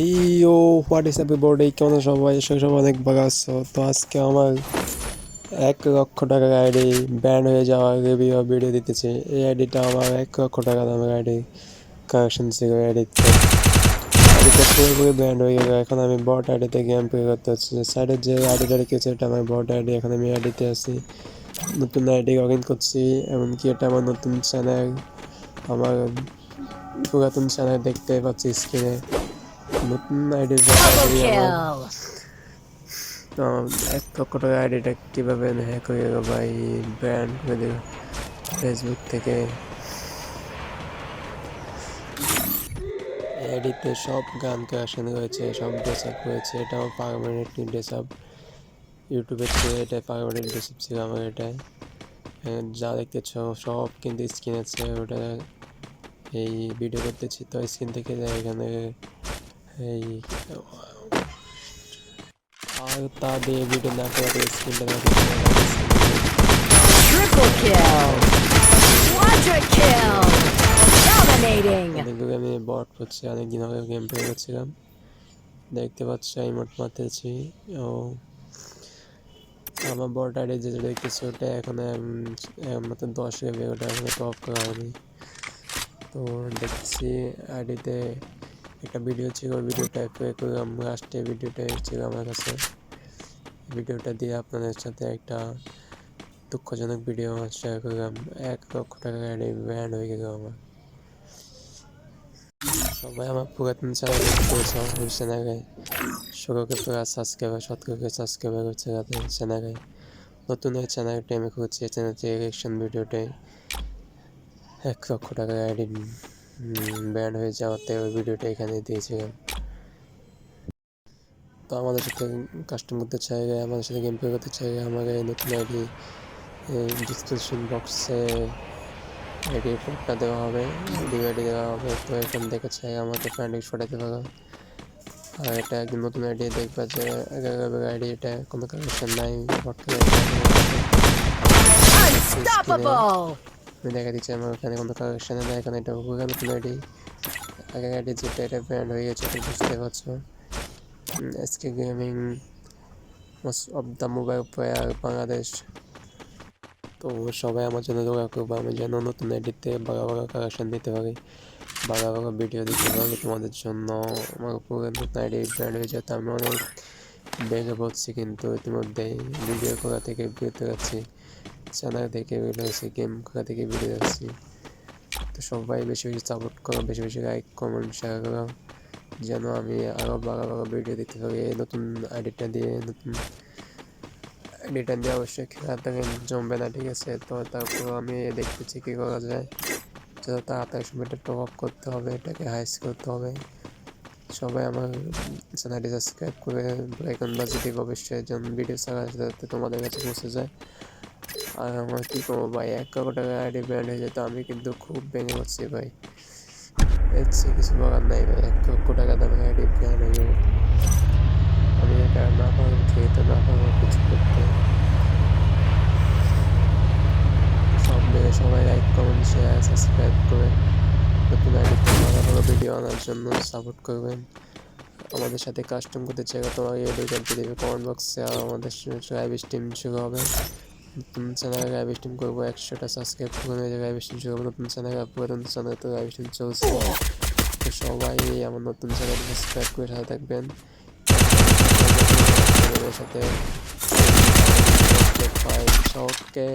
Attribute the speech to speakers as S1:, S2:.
S1: এই ও what is Api board এই কেমন সবাই? সবাই অনেক আছো। তো আজকে আমার এক লক্ষ টাকার আইডি ব্যান হয়ে যাওয়ার রিভিউ ভিডিও দিতেছি। এই আইডিটা আমার এক লক্ষ টাকা দামের আইডি কারেকশন ছিল আইডিতে পুরোপুরি ব্যান্ড হয়ে গেল। এখন আমি বট আইডিতে গেম প্লে করতে হচ্ছে। সাইডের যে আইডিটা রেখেছে এটা আমার বট আইডি এখন আমি আইডিতে আছি। নতুন আইডি লগ ইন করছি। এমনকি এটা আমার নতুন চ্যানেল আমার পুরাতন চ্যানেল দেখতে পাচ্ছি স্ক্রিনে নতুন আইডি. তো এক লক্ষ টাকা আইডিটা কীভাবে হ্যাক হয়ে গেল ভাই? ব্র্যান্ড করে দিল ফেসবুক থেকে। আইডিতে সব গান কালেকশন রয়েছে সব ড্রেস আপ রয়েছে এটা আমার পারমানেন্ট ড্রেস আপ ইউটিউবের চেয়ে এটা পারমানেন্ট ড্রেস আপ ছিল আমার এটাই যা দেখতেছ সব কিন্তু স্ক্রিন আছে। ওটা এই ভিডিও করতেছি তো স্ক্রিন থেকে যাই এখানে। এই আর তা দিয়ে ভিডিও না করে. অনেকগুলো আমি বট করছি অনেকদিন আগে গেম প্লে করছিলাম। দেখতে পাচ্ছ ইমোট মারতেছি। ও আমার বট আইডি যেটা দেখতেছি ওটা এখন মতো দশ লেভেল ওটা এখন টপ করা হয়নি। তো দেখছি আইডিতে একটা ভিডিও ছিল ভিডিওটা করলাম লাস্টে ভিডিওটা ছিল আমার কাছে। ভিডিওটা দিয়ে আপনাদের সাথে একটা দুঃখজনক ভিডিও শেয়ার করলাম। এক লক্ষ টাকা আইডি ব্যান্ড হয়ে গেল আমার। সবাই আমার পুরাতন চ্যানেল করেছে ওই চ্যানেলে ষোলোকে প্রায় সাবস্ক্রাইবার সতেরোকে সাবস্ক্রাইবার হচ্ছে তাদের চ্যানেলে নতুন এই চ্যানেলটা আমি করছি এই চ্যানেলটি ইলেকশন ভিডিওতে এক লক্ষ টাকার আইডি ব্যান্ড হয়ে যাওয়াতে ওই ভিডিওটা এখানে দিয়েছিলাম। তো আমাদের সাথে কাস্টম করতে চাইলে আমাদের সাথে গেম প্লে করতে চাই আমাকে নতুন আইডি ডিসক্রিপশন বক্সে আইডি কোডটা দেওয়া হবে ডিআইডি দেওয়া হবে। তো এখান থেকে চাই, আমাকে ফ্রেন্ড ফোটাতে পারো আর এটা একদম নতুন আইডি দেখবা যে আগের আইডি এটা কোনো কানেকশন নাই।
S2: Unstoppable.
S1: দেখা দিচ্ছি আমার ওখানে কোনো কানেকশন নেই এখানে এটা গুগল আইডি আগের আইডি যেটা এটা ব্র্যান্ড হয়ে গেছে, এটা বুঝতে পারছ। SK gaming most of the mobile player Bangladesh তো সবাই আমার জন্য দোয়া করব, আমি যেন নতুন আইডিতে ভালো ভালো কালেকশন দিতে পারি। ভালো ভালো ভিডিও দিতে পারি, তোমাদের জন্য আমার পুরো নতুন আইডি ব্র্যান্ড হয়ে যেতে আমি অনেক বেগে পড়ছি, কিন্তু ইতিমধ্যেই ভিডিও করা থেকে বিরত যাচ্ছি চ্যানেল থেকে বেরিয়ে হয়েছি গেম খেলা থেকে বেরিয়ে যাচ্ছি। তো সবাই বেশি বেশি সাপোর্ট করো, বেশি বেশি লাইক কমেন্ট শেয়ার করো, যেন আমি আরও ভালো ভালো ভিডিও দিতে পারি এই নতুন আইডিটা দিয়ে, নতুন আইডিটা দিয়ে অবশ্যই খেলা থেকে জমবে না, ঠিক আছে? তো তারপর আমি দেখতেছি কী করা যায়। যত তাড়াতাড়ি সময়টা টপ আপ করতে হবে, এটাকে হাইস করতে হবে। সবাই আমার চ্যানেলটি সাবস্ক্রাইব করে আইকন বাজিয়ে দিবে, অবশ্যই যেমন ভিডিও ছাড়া যাতে তোমাদের কাছে পৌঁছে যায়। আর আমার কী করব ভাই? এক লক্ষ টাকা আইডি ব্যান্ড হয়ে যেত, আমি কিন্তু খুব ভেঙে পড়ছি ভাই। এর কিছু বলার নাই ভাই, এক লক্ষ টাকা দামে আইডি ব্র্যান্ড হয়ে যাবে। আমি এটা না পারব খেতে না পারব কিছু করতে। সব মিলে সবাই লাইক কমেন্ট শেয়ার সাবস্ক্রাইব করে নতুন আইডিতে ভালো ভালো ভিডিও আনার জন্য সাপোর্ট করবেন। আমাদের সাথে কাস্টম করতে চাই তোমাকে দেবে কমেন্ট বক্সে আর আমাদের লাইভ স্ট্রিম শুরু হবে। নতুন চ্যানেলে লাইভ স্ট্রিম করব একশোটা সাবস্ক্রাইব করে লাইভ স্ট্রিম শুরু হবে নতুন চ্যানেল পুরাতন চ্যানেলে তো লাইভ স্ট্রিম চলছে তো সবাই আমার নতুন চ্যানেল সাবস্ক্রাইব করে সাথে থাকবেন সাথে ওকে